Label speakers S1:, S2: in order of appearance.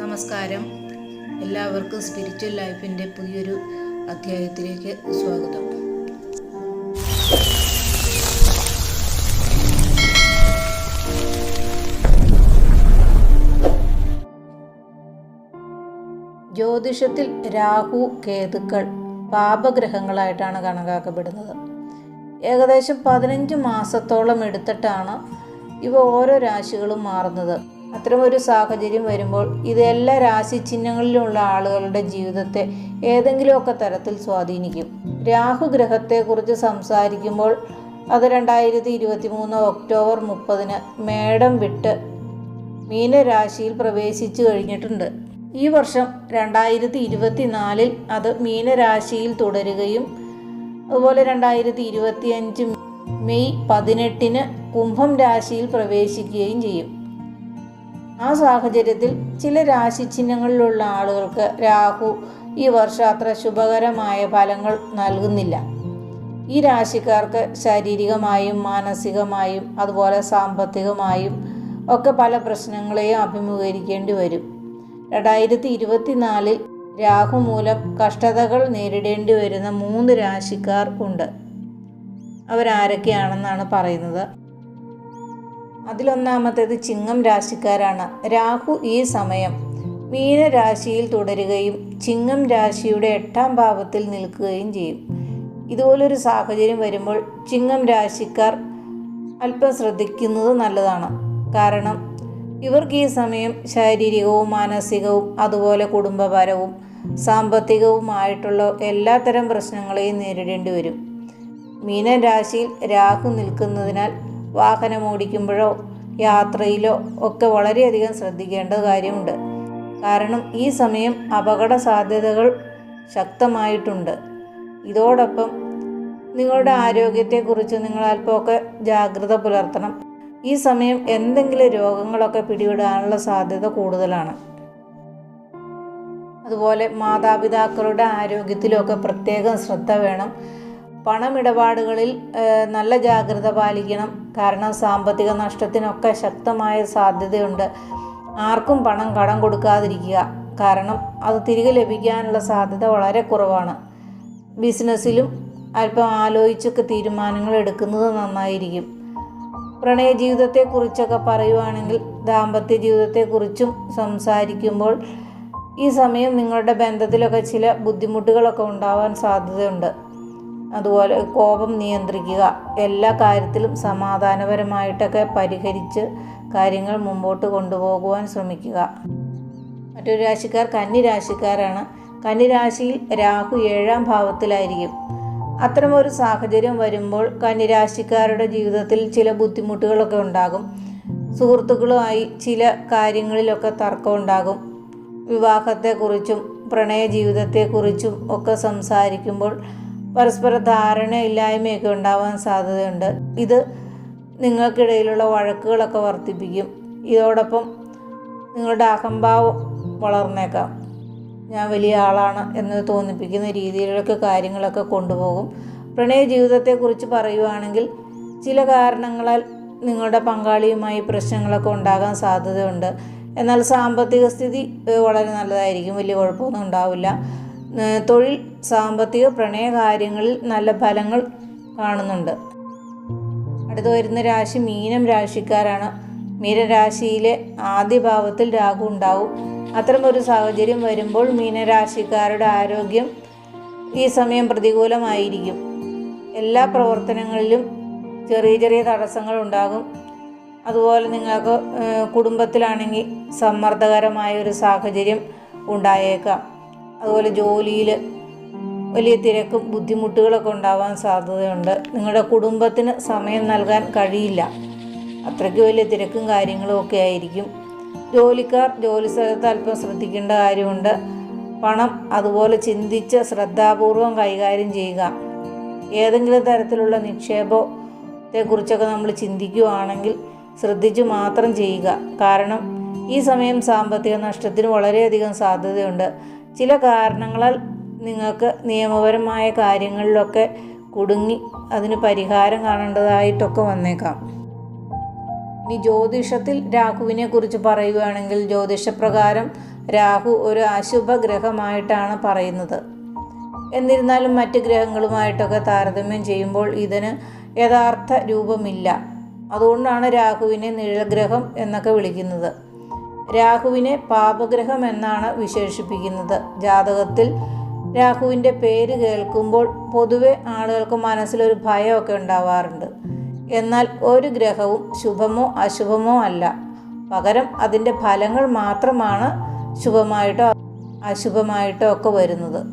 S1: നമസ്കാരം. എല്ലാവർക്കും സ്പിരിച്വൽ ലൈഫിന്റെ പുതിയൊരു അധ്യായത്തിലേക്ക് സ്വാഗതം. ജ്യോതിഷത്തിൽ രാഹു കേതുക്കൾ പാപഗ്രഹങ്ങളായിട്ടാണ് കണക്കാക്കപ്പെടുന്നത്. ഏകദേശം പതിനഞ്ച് മാസത്തോളം എടുത്തിട്ടാണ് ഇവ ഓരോ രാശികളും മാറുന്നത്. അത്തരമൊരു സാഹചര്യം വരുമ്പോൾ ഇത് എല്ലാ രാശി ചിഹ്നങ്ങളിലുള്ള ആളുകളുടെ ജീവിതത്തെ ഏതെങ്കിലുമൊക്കെ തരത്തിൽ സ്വാധീനിക്കും. രാഹു ഗ്രഹത്തെക്കുറിച്ച് സംസാരിക്കുമ്പോൾ അത് രണ്ടായിരത്തി ഇരുപത്തി മൂന്ന് ഒക്ടോബർ മുപ്പതിന് മേടം വിട്ട് മീനരാശിയിൽ പ്രവേശിച്ചു കഴിഞ്ഞിട്ടുണ്ട്. ഈ വർഷം രണ്ടായിരത്തി ഇരുപത്തിനാലിൽ അത് മീനരാശിയിൽ തുടരുകയും അതുപോലെ രണ്ടായിരത്തി ഇരുപത്തിയഞ്ച് മെയ് പതിനെട്ടിന് കുംഭം രാശിയിൽ പ്രവേശിക്കുകയും ചെയ്യും. ആ സാഹചര്യത്തിൽ ചില രാശി ചിഹ്നങ്ങളിലുള്ള ആളുകൾക്ക് രാഹു ഈ വർഷം അത്ര ശുഭകരമായ ഫലങ്ങൾ നൽകുന്നില്ല. ഈ രാശിക്കാർക്ക് ശാരീരികമായും മാനസികമായും അതുപോലെ സാമ്പത്തികമായും ഒക്കെ പല പ്രശ്നങ്ങളെയും അഭിമുഖീകരിക്കേണ്ടി വരും. രണ്ടായിരത്തി ഇരുപത്തിനാലിൽ രാഹു മൂലം കഷ്ടതകൾ നേരിടേണ്ടി വരുന്ന മൂന്ന് രാശിക്കാർ ഉണ്ട്. അവരാരൊക്കെയാണെന്നാണ് പറയുന്നത്? അതിലൊന്നാമത്തേത് ചിങ്ങം രാശിക്കാരാണ്. രാഹു ഈ സമയം മീനരാശിയിൽ തുടരുകയും ചിങ്ങം രാശിയുടെ എട്ടാം ഭാവത്തിൽ നിൽക്കുകയും ചെയ്യും. ഇതുപോലൊരു സാഹചര്യം വരുമ്പോൾ ചിങ്ങം രാശിക്കാർ അല്പം ശ്രദ്ധിക്കുന്നത് നല്ലതാണ്. കാരണം ഇവർക്ക് ഈ സമയം ശാരീരികവും മാനസികവും അതുപോലെ കുടുംബപരവും സാമ്പത്തികവുമായിട്ടുള്ള എല്ലാത്തരം പ്രശ്നങ്ങളെയും നേരിടേണ്ടി വരും. മീനരാശിയിൽ രാഹു നിൽക്കുന്നതിനാൽ വാഹനം ഓടിക്കുമ്പോഴോ യാത്രയിലോ ഒക്കെ വളരെയധികം ശ്രദ്ധിക്കേണ്ട കാര്യമുണ്ട്. കാരണം ഈ സമയം അപകട സാധ്യതകൾ ശക്തമായിട്ടുണ്ട്. ഇതോടൊപ്പം നിങ്ങളുടെ ആരോഗ്യത്തെക്കുറിച്ച് നിങ്ങൾ അല്പമൊക്കെ ജാഗ്രത പുലർത്തണം. ഈ സമയം എന്തെങ്കിലും രോഗങ്ങളൊക്കെ പിടിവിടാനുള്ള സാധ്യത കൂടുതലാണ്. അതുപോലെ മാതാപിതാക്കളുടെ ആരോഗ്യത്തിലൊക്കെ പ്രത്യേകം ശ്രദ്ധ വേണം. പണമിടപാടുകളിൽ നല്ല ജാഗ്രത പാലിക്കണം. കാരണം സാമ്പത്തിക നഷ്ടത്തിനൊക്കെ ശക്തമായ സാധ്യതയുണ്ട്. ആർക്കും പണം കടം കൊടുക്കാതിരിക്കുക. കാരണം അത് തിരികെ ലഭിക്കാനുള്ള സാധ്യത വളരെ കുറവാണ്. ബിസിനസ്സിലും അല്പം ആലോചിച്ചൊക്കെ തീരുമാനങ്ങൾ എടുക്കുന്നത് നന്നായിരിക്കും. പ്രണയ ജീവിതത്തെക്കുറിച്ചൊക്കെ പറയുവാണെങ്കിൽ ദാമ്പത്യ ജീവിതത്തെക്കുറിച്ചും സംസാരിക്കുമ്പോൾ ഈ സമയം നിങ്ങളുടെ ബന്ധത്തിലൊക്കെ ചില ബുദ്ധിമുട്ടുകളൊക്കെ ഉണ്ടാവാൻ സാധ്യതയുണ്ട്. അതുപോലെ കോപം നിയന്ത്രിക്കുക. എല്ലാ കാര്യത്തിലും സമാധാനപരമായിട്ടൊക്കെ പരിഹരിച്ച് കാര്യങ്ങൾ മുമ്പോട്ട് കൊണ്ടുപോകുവാൻ ശ്രമിക്കുക. മറ്റൊരു രാശിക്കാർ കന്നി രാശിക്കാരാണ് കന്നി രാശിയിൽ രാഹു ഏഴാം ഭാവത്തിലായിരിക്കും. അത്തരമൊരു സാഹചര്യം വരുമ്പോൾ കന്നി കന്നിരാശിക്കാരുടെ ജീവിതത്തിൽ ചില ബുദ്ധിമുട്ടുകളൊക്കെ ഉണ്ടാകും. സുഹൃത്തുക്കളുമായി ചില കാര്യങ്ങളിലൊക്കെ തർക്കം ഉണ്ടാകും. വിവാഹത്തെക്കുറിച്ചും പ്രണയ ജീവിതത്തെക്കുറിച്ചും ഒക്കെ സംസാരിക്കുമ്പോൾ പരസ്പര ധാരണയില്ലായ്മയൊക്കെ ഉണ്ടാവാൻ സാധ്യതയുണ്ട്. ഇത് നിങ്ങൾക്കിടയിലുള്ള വഴക്കുകളൊക്കെ വർദ്ധിപ്പിക്കും. ഇതോടൊപ്പം നിങ്ങളുടെ അഹംഭാവം വളർന്നേക്കാം. ഞാൻ വലിയ ആളാണ് എന്ന് തോന്നിപ്പിക്കുന്ന രീതിയിലൊക്കെ കാര്യങ്ങളൊക്കെ കൊണ്ടുപോകും. പ്രണയ ജീവിതത്തെക്കുറിച്ച് പറയുവാണെങ്കിൽ ചില കാരണങ്ങളാൽ നിങ്ങളുടെ പങ്കാളിയുമായി പ്രശ്നങ്ങളൊക്കെ ഉണ്ടാകാൻ സാധ്യതയുണ്ട്. എന്നാൽ സാമ്പത്തിക സ്ഥിതി വളരെ നല്ലതായിരിക്കും. വലിയ കുഴപ്പമൊന്നും ഉണ്ടാവില്ല. തൊഴിൽ സാമ്പത്തിക പ്രണയ കാര്യങ്ങളിൽ നല്ല ഫലങ്ങൾ കാണുന്നുണ്ട്. അടുത്ത് വരുന്ന രാശി മീനം രാശിക്കാരാണ്. മീനരാശിയിലെ ആദ്യ ഭാവത്തിൽ രാഹു ഉണ്ടാവും. അത്തരമൊരു സാഹചര്യം വരുമ്പോൾ മീനരാശിക്കാരുടെ ആരോഗ്യം ഈ സമയം പ്രതികൂലമായിരിക്കും. എല്ലാ പ്രവർത്തനങ്ങളിലും ചെറിയ ചെറിയ തടസ്സങ്ങൾ ഉണ്ടാകും. അതുപോലെ നിങ്ങൾക്ക് കുടുംബത്തിലാണെങ്കിൽ സമ്മർദ്ദകരമായ ഒരു സാഹചര്യം ഉണ്ടായേക്കാം. അതുപോലെ ജോലിയിൽ വലിയ തിരക്കും ബുദ്ധിമുട്ടുകളൊക്കെ ഉണ്ടാവാൻ സാധ്യതയുണ്ട്. നിങ്ങളുടെ കുടുംബത്തിന് സമയം നൽകാൻ കഴിയില്ല. അത്രയ്ക്ക് വലിയ തിരക്കും കാര്യങ്ങളും ഒക്കെ ആയിരിക്കും. ജോലിക്കാർ ജോലി സ്ഥലത്ത് അല്പം ശ്രദ്ധിക്കേണ്ട കാര്യമുണ്ട്. പണം അതുപോലെ ചിന്തിച്ച് ശ്രദ്ധാപൂർവം കൈകാര്യം ചെയ്യുക. ഏതെങ്കിലും തരത്തിലുള്ള നിക്ഷേപത്തെക്കുറിച്ചൊക്കെ നമ്മൾ ചിന്തിക്കുകയാണെങ്കിൽ ശ്രദ്ധിച്ചു മാത്രം ചെയ്യുക. കാരണം ഈ സമയം സാമ്പത്തിക നഷ്ടത്തിന് വളരെയധികം സാധ്യതയുണ്ട്. ചില കാരണങ്ങളാൽ നിങ്ങൾക്ക് നിയമപരമായ കാര്യങ്ങളിലൊക്കെ കുടുങ്ങി അതിന് പരിഹാരം കാണേണ്ടതായിട്ടൊക്കെ വന്നേക്കാം. ഇനി ജ്യോതിഷത്തിൽ രാഹുവിനെ കുറിച്ച് പറയുകയാണെങ്കിൽ ജ്യോതിഷപ്രകാരം രാഹു ഒരു അശുഭ ഗ്രഹമായിട്ടാണ് പറയുന്നത്. എന്നിരുന്നാലും മറ്റ് ഗ്രഹങ്ങളുമായിട്ടൊക്കെ താരതമ്യം ചെയ്യുമ്പോൾ ഇതിന് യഥാർത്ഥ രൂപമില്ല. അതുകൊണ്ടാണ് രാഹുവിനെ നിഴൽഗ്രഹം എന്നൊക്കെ വിളിക്കുന്നത്. രാഹുവിനെ പാപഗ്രഹം എന്നാണ് വിശേഷിപ്പിക്കുന്നത്. ജാതകത്തിൽ രാഹുവിന്റെ പേര് കേൾക്കുമ്പോൾ പൊതുവെ ആളുകൾക്ക് മനസ്സിലൊരു ഭയമൊക്കെ ഉണ്ടാവാറുണ്ട്. എന്നാൽ ഒരു ഗ്രഹവും ശുഭമോ അശുഭമോ അല്ല. പകരം അതിന്റെ ഫലങ്ങൾ മാത്രമാണ് ശുഭമായിട്ടോ അശുഭമായിട്ടോ ഒക്കെ വരുന്നത്.